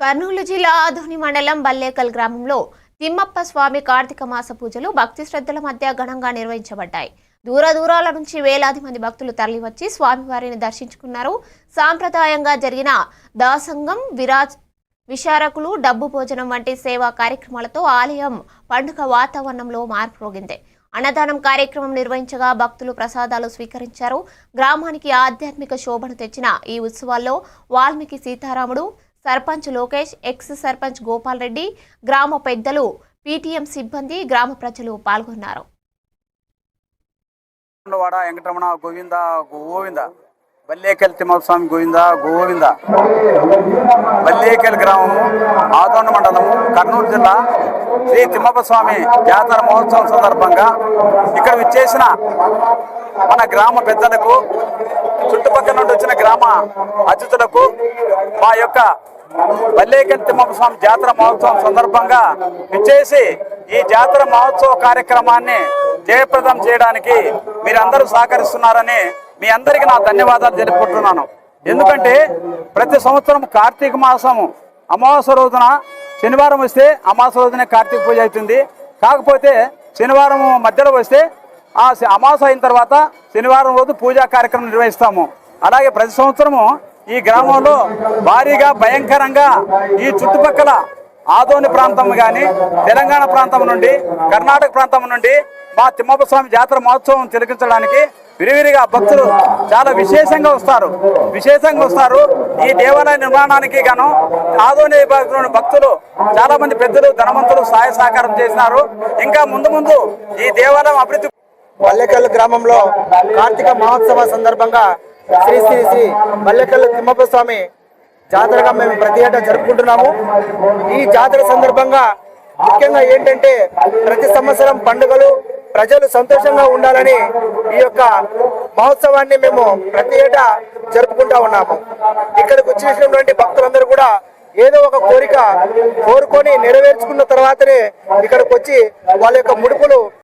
కర్నూలు జిల్లా ఆధుని మండలం బల్లేకల్ గ్రామంలో తిమ్మప్ప స్వామి కార్తీక మాస పూజలు భక్తి శ్రద్ధల మధ్య ఘనంగా నిర్వహించబడ్డాయి. దూర దూరాల నుంచి వేలాది మంది భక్తులు తరలివచ్చి స్వామివారిని దర్శించుకున్నారు. సాంప్రదాయంగా జరిగిన దాసంగం విరాజ్ విశారకులు డబ్బు భోజనం వంటి సేవా కార్యక్రమాలతో ఆలయం పండుగ వాతావరణంలో మార్పు రోగింది. అన్నదానం కార్యక్రమం నిర్వహించగా భక్తులు ప్రసాదాలు స్వీకరించారు. గ్రామానికి ఆధ్యాత్మిక శోభను తెచ్చిన ఈ ఉత్సవాల్లో వాల్మీకి సీతారాముడు సర్పంచ్ లోకేష్ ఎక్స్ సర్పంచ్ గోపాల్ రెడ్డి గ్రామ పెద్దలు పీటీఎం సిబ్బంది గ్రామ ప్రజలు పాల్గొన్నారు. వెంకటరమణ గోవింద గోవింద. బల్లేకల్ తిమ్మస్వామి గోవింద గోవింద. బల్లేకల్ గ్రామము ఆదోండ మండలము కర్నూలు జిల్లా శ్రీ తిమ్మప్పస్వామి జాతర మహోత్సవం సందర్భంగా ఇక్కడ విచ్చేసిన మన గ్రామ పెద్దలకు చుట్టుపక్కల నుండి వచ్చిన గ్రామ అతిథులకు మా యొక్క బల్లేకల్ తిమ్మప్పస్వామి జాతర మహోత్సవం సందర్భంగా విచ్చేసి ఈ జాతర మహోత్సవ కార్యక్రమాన్ని జయప్రదం చేయడానికి మీరందరూ సహకరిస్తున్నారని మీ అందరికీ నా ధన్యవాదాలు తెలుపుకుంటున్నాను. ఎందుకంటే ప్రతి సంవత్సరం కార్తీక మాసము అమావాస్య రోజున శనివారం వస్తే అమావాస రోజునే కార్తీక పూజ అవుతుంది. కాకపోతే శనివారం మధ్యలో వస్తే ఆ శ- అయిన తర్వాత శనివారం రోజు పూజా కార్యక్రమం నిర్వహిస్తాము. అలాగే ప్రతి సంవత్సరము ఈ గ్రామంలో భారీగా భయంకరంగా ఈ చుట్టుపక్కల ఆదోని ప్రాంతం కానీ తెలంగాణ ప్రాంతం నుండి కర్ణాటక ప్రాంతం నుండి మా తిమ్మప్ప స్వామి జాతర మహోత్సవం తిలకించడానికి విరివిరిగా భక్తులు చాలా విశేషంగా వస్తారు. విశేషంగా వస్తారు. ఈ దేవాలయ నిర్మాణానికి గాను ఆదోని విభాగంలోని భక్తులు చాలా మంది పెద్దలు ధనవంతులు సహాయ సహకారం చేసినారు. ఇంకా ముందు ముందు ఈ దేవాలయం అభివృద్ధి మల్లెకల్లు గ్రామంలో కార్తీక మహోత్సవ సందర్భంగా శ్రీ శ్రీ శ్రీ మల్లెకల్లు తిమ్మప్ప స్వామి జాతరగా మేము ప్రతి ఏటా జరుపుకుంటున్నాము. ఈ జాతర సందర్భంగా ముఖ్యంగా ఏంటంటే ప్రతి సంవత్సరం పండుగలు ప్రజలు సంతోషంగా ఉండాలని ఈ యొక్క మహోత్సవాన్ని మేము ప్రతి ఏటా జరుపుకుంటా ఉన్నాము. ఇక్కడికి వచ్చేసినటువంటి భక్తులందరూ కూడా ఏదో ఒక కోరిక కోరుకొని నెరవేర్చుకున్న తర్వాతనే ఇక్కడికి వచ్చి వాళ్ళ యొక్క ముడుపులు